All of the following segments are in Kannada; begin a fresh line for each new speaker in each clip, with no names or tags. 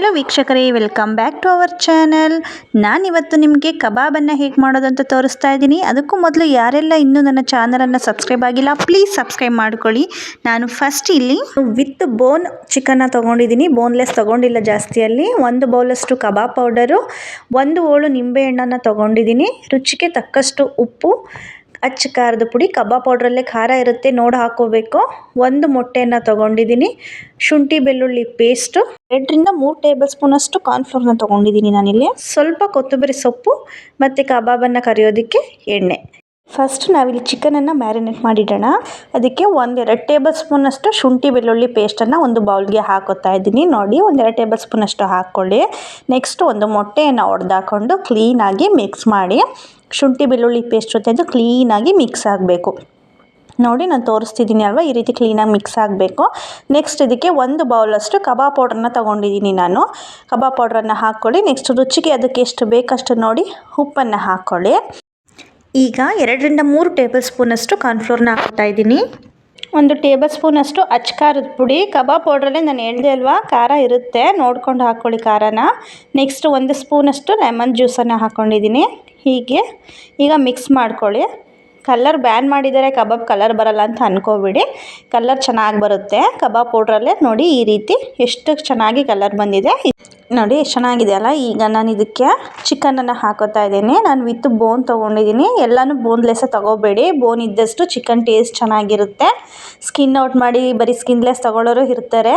ಹಲೋ ವೀಕ್ಷಕರೇ welcome back to our channel ನಾನಿವತ್ತು ನಿಮಗೆ ಕಬಾಬನ್ನು ಹೇಗೆ ಮಾಡೋದಂತ ತೋರಿಸ್ತಾ ಇದ್ದೀನಿ. ಅದಕ್ಕೂ ಮೊದಲು ಯಾರೆಲ್ಲ ಇನ್ನೂ ನನ್ನ ಚಾನಲನ್ನು ಸಬ್ಸ್ಕ್ರೈಬ್ ಆಗಿಲ್ಲ ಪ್ಲೀಸ್ ಸಬ್ಸ್ಕ್ರೈಬ್ ಮಾಡ್ಕೊಳ್ಳಿ. ನಾನು ಫಸ್ಟ್ ಇಲ್ಲಿ ವಿತ್ ಬೋನ್ ಚಿಕನ್ನ ತೊಗೊಂಡಿದ್ದೀನಿ. ಬೋನ್ಲೆಸ್ ತೊಗೊಂಡಿಲ್ಲ ಜಾಸ್ತಿಯಲ್ಲಿ. ಒಂದು ಬೌಲಷ್ಟು ಕಬಾಬ್ ಪೌಡರು ಒಂದು ಹೋಳು ನಿಂಬೆಹಣ್ಣನ್ನು ತೊಗೊಂಡಿದ್ದೀನಿ. ರುಚಿಗೆ ತಕ್ಕಷ್ಟು ಉಪ್ಪು ಅಚ್ಚ ಖಾರದ ಪುಡಿ, ಕಬಾಬ್ ಪೌಡ್ರಲ್ಲೇ ಖಾರ ಇರುತ್ತೆ, ನೋಡಿ ಹಾಕೋಬೇಕು. ಒಂದು ಮೊಟ್ಟೆಯನ್ನು ತೊಗೊಂಡಿದ್ದೀನಿ. ಶುಂಠಿ, ಬೆಳ್ಳುಳ್ಳಿ ಪೇಸ್ಟು ಎರಡರಿಂದ ಮೂರು ಟೇಬಲ್ ಸ್ಪೂನಷ್ಟು ಕಾರ್ನ್ಫ್ಲೋರ್ನ ತೊಗೊಂಡಿದ್ದೀನಿ ನಾನಿಲ್ಲಿ. ಸ್ವಲ್ಪ ಕೊತ್ತಂಬರಿ ಸೊಪ್ಪು ಮತ್ತು ಕಬಾಬನ್ನು ಕರಿಯೋದಕ್ಕೆ ಎಣ್ಣೆ. ಫಸ್ಟ್ ನಾವಿಲ್ಲಿ ಚಿಕನನ್ನು ಮ್ಯಾರಿನೇಟ್ ಮಾಡಿಡೋಣ. ಅದಕ್ಕೆ ಒಂದೆರಡು ಟೇಬಲ್ ಸ್ಪೂನಷ್ಟು ಶುಂಠಿ ಬೆಳ್ಳುಳ್ಳಿ ಪೇಸ್ಟನ್ನು ಒಂದು ಬೌಲ್ಗೆ ಹಾಕೋತಾ ಇದ್ದೀನಿ. ನೋಡಿ, ಒಂದೆರಡು ಟೇಬಲ್ ಸ್ಪೂನಷ್ಟು ಹಾಕ್ಕೊಳ್ಳಿ. ನೆಕ್ಸ್ಟ್ ಒಂದು ಮೊಟ್ಟೆಯನ್ನು ಒಡೆದಾಕೊಂಡು ಕ್ಲೀನಾಗಿ ಮಿಕ್ಸ್ ಮಾಡಿ. ಶುಂಠಿ ಬೆಳ್ಳುಳ್ಳಿ ಪೇಸ್ಟ್ ಜೊತೆ ಅದು ಕ್ಲೀನಾಗಿ ಮಿಕ್ಸ್ ಆಗಬೇಕು. ನೋಡಿ, ನಾನು ತೋರಿಸ್ತಿದ್ದೀನಿ ಅಲ್ವಾ? ಈ ರೀತಿ ಕ್ಲೀನಾಗಿ ಮಿಕ್ಸ್ ಆಗಬೇಕು. ನೆಕ್ಸ್ಟ್ ಇದಕ್ಕೆ ಒಂದು ಬೌಲಷ್ಟು ಕಬಾಬ್ ಪೌಡ್ರನ್ನ ತೊಗೊಂಡಿದ್ದೀನಿ ನಾನು. ಕಬಾಬ್ ಪೌಡ್ರನ್ನು ಹಾಕ್ಕೊಳ್ಳಿ. ನೆಕ್ಸ್ಟ್ ರುಚಿಗೆ ಅದಕ್ಕೆ ಎಷ್ಟು ಬೇಕಷ್ಟು ನೋಡಿ, ಉಪ್ಪನ್ನು ಹಾಕ್ಕೊಳ್ಳಿ. ಈಗ ಎರಡರಿಂದ ಮೂರು ಟೇಬಲ್ ಸ್ಪೂನಷ್ಟು ಕಾರ್ನ್ಫ್ಲೋರ್ನ ಹಾಕ್ತಾ ಇದ್ದೀನಿ. ಒಂದು ಟೇಬಲ್ ಸ್ಪೂನಷ್ಟು ಅಚ್ಚ ಖಾರದ ಪುಡಿ. ಕಬಾಬ್ ಪೌಡ್ರಲ್ಲೇ ನಾನು ಹೇಳಿದೆ ಅಲ್ವಾ, ಖಾರ ಇರುತ್ತೆ, ನೋಡ್ಕೊಂಡು ಹಾಕ್ಕೊಳ್ಳಿ ಖಾರನ. ನೆಕ್ಸ್ಟ್ ಒಂದು ಸ್ಪೂನಷ್ಟು ಲೆಮನ್ ಜ್ಯೂಸನ್ನು ಹಾಕ್ಕೊಂಡಿದ್ದೀನಿ. ಹೀಗೆ, ಈಗ ಮಿಕ್ಸ್ ಮಾಡ್ಕೊಳ್ಳಿ. ಕಲ್ಲರ್ ಬ್ಯಾನ್ ಮಾಡಿದರೆ ಕಬಾಬ್ ಕಲರ್ ಬರಲ್ಲ ಅಂತ ಅನ್ಕೋಬಿಡಿ. ಕಲ್ಲರ್ ಚೆನ್ನಾಗಿ ಬರುತ್ತೆ. ಕಬಾಬ್ ಪೌಡ್ರಲ್ಲೇ ನೋಡಿ ಈ ರೀತಿ ಎಷ್ಟು ಚೆನ್ನಾಗಿ ಕಲರ್ ಬಂದಿದೆ. ನೋಡಿ ಎಷ್ಟು ಚೆನ್ನಾಗಿದೆ ಅಲ್ಲ ಈಗ ನಾನು ಇದಕ್ಕೆ ಚಿಕನನ್ನು ಹಾಕೋತಾ ಇದ್ದೀನಿ. ನಾನು ವಿತ್ ಬೋನ್ ತೊಗೊಂಡಿದ್ದೀನಿ. ಎಲ್ಲನೂ ಬೋನ್ಲೆಸ್ಸೇ ತೊಗೋಬೇಡಿ. ಬೋನ್ ಇದ್ದಷ್ಟು ಚಿಕನ್ ಟೇಸ್ಟ್ ಚೆನ್ನಾಗಿರುತ್ತೆ. ಸ್ಕಿನ್ ಔಟ್ ಮಾಡಿ ಬರೀ ಸ್ಕಿನ್ಲೆಸ್ ತೊಗೊಳ್ಳೋರು ಇರ್ತಾರೆ.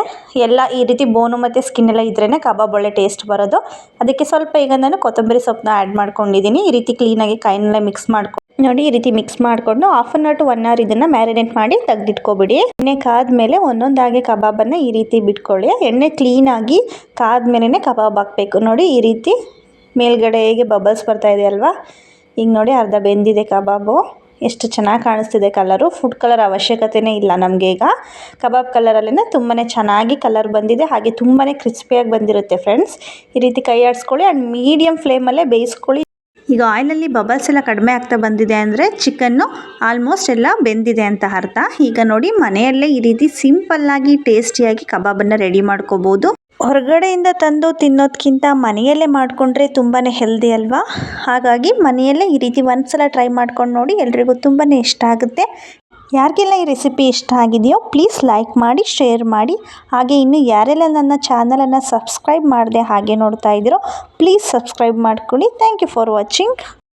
ಎಲ್ಲ ಈ ರೀತಿ ಬೋನು ಮತ್ತು ಸ್ಕಿನ್ ಎಲ್ಲ ಇದ್ರೇ ಕಬಾಬ್ ಒಳ್ಳೆ ಟೇಸ್ಟ್ ಬರೋದು. ಅದಕ್ಕೆ ಸ್ವಲ್ಪ ಈಗ ನಾನು ಕೊತ್ತಂಬರಿ ಸೊಪ್ಪನ್ನ ಆ್ಯಡ್ ಮಾಡ್ಕೊಂಡಿದ್ದೀನಿ. ಈ ರೀತಿ ಕ್ಲೀನಾಗಿ ಕೈನೆಲ್ಲ ಮಿಕ್ಸ್ ಮಾಡ್ಕೊಂಡು ನೋಡಿ ಈ ರೀತಿ ಮಿಕ್ಸ್ ಮಾಡಿಕೊಂಡು half an hour to one hour ಇದನ್ನು ಮ್ಯಾರಿನೇಟ್ ಮಾಡಿ ತೆಗೆದಿಟ್ಕೊಬಿಡಿ. ಎಣ್ಣೆ ಕಾದ್ಮೇಲೆ ಒಂದೊಂದಾಗಿ ಕಬಾಬನ್ನು ಈ ರೀತಿ ಬಿಟ್ಕೊಳ್ಳಿ. ಎಣ್ಣೆ ಕ್ಲೀನಾಗಿ ಕಾದ್ಮೇಲೆ ಕಬಾಬ್ ಹಾಕಬೇಕು. ನೋಡಿ ಈ ರೀತಿ ಮೇಲ್ಗಡೆ ಹೇಗೆ ಬಬಲ್ಸ್ ಬರ್ತಾ ಇದೆ ಅಲ್ವಾ? ಈಗ ನೋಡಿ ಅರ್ಧ ಬೆಂದಿದೆ ಕಬಾಬು. ಎಷ್ಟು ಚೆನ್ನಾಗಿ ಕಾಣಿಸ್ತಿದೆ ಕಲರು ಫುಡ್ ಕಲರ್ ಅವಶ್ಯಕತೆಯೇ ಇಲ್ಲ ನಮಗೆ ಈಗ. ಕಬಾಬ್ ಕಲರಲ್ಲೇ ತುಂಬಾ ಚೆನ್ನಾಗಿ ಕಲರ್ ಬಂದಿದೆ. ಹಾಗೆ ತುಂಬಾ ಕ್ರಿಸ್ಪಿಯಾಗಿ ಬಂದಿರುತ್ತೆ ಫ್ರೆಂಡ್ಸ್ ಈ ರೀತಿ ಕೈ ಆಡಿಸ್ಕೊಳ್ಳಿ. ಆ್ಯಂಡ್ ಮೀಡಿಯಮ್ ಫ್ಲೇಮಲ್ಲೇ ಬೇಯಿಸ್ಕೊಳ್ಳಿ. ಈಗ ಆಯಿಲಲ್ಲಿ ಬಬಲ್ಸ್ ಎಲ್ಲ ಕಡಿಮೆ ಆಗ್ತಾ ಬಂದಿದೆ ಅಂದರೆ ಚಿಕನ್ನು ಆಲ್ಮೋಸ್ಟ್ ಎಲ್ಲ ಬೆಂದಿದೆ ಅಂತ ಅರ್ಥ. ಈಗ ನೋಡಿ ಮನೆಯಲ್ಲೇ ಈ ರೀತಿ ಸಿಂಪಲ್ಲಾಗಿ ಟೇಸ್ಟಿಯಾಗಿ ಕಬಾಬನ್ನು ರೆಡಿ ಮಾಡ್ಕೋಬೋದು. ಹೊರಗಡೆಯಿಂದ ತಂದು ತಿನ್ನೋದಕ್ಕಿಂತ ಮನೆಯಲ್ಲೇ ಮಾಡಿಕೊಂಡ್ರೆ ತುಂಬಾ ಹೆಲ್ದಿ ಅಲ್ವಾ? ಹಾಗಾಗಿ ಮನೆಯಲ್ಲೇ ಈ ರೀತಿ ಒಂದ್ಸಲ ಟ್ರೈ ಮಾಡ್ಕೊಂಡು ನೋಡಿ ಎಲ್ರಿಗೂ ತುಂಬಾ ಇಷ್ಟ ಆಗುತ್ತೆ. ಯಾರಿಗೆಲ್ಲ ಈ ರೆಸಿಪಿ ಇಷ್ಟ ಆಗಿದೆಯೋ ಪ್ಲೀಸ್ ಲೈಕ್ ಮಾಡಿ ಶೇರ್ ಮಾಡಿ. ಹಾಗೆ ಇನ್ನು ಯಾರೆಲ್ಲ ನನ್ನ ಚಾನಲನ್ನು ಸಬ್ಸ್ಕ್ರೈಬ್ ಮಾಡದೆ ಹಾಗೆ ನೋಡ್ತಾ ಇದ್ದೀರೋ ಪ್ಲೀಸ್ ಸಬ್ಸ್ಕ್ರೈಬ್ ಮಾಡ್ಕೊಳ್ಳಿ. Thank you for watching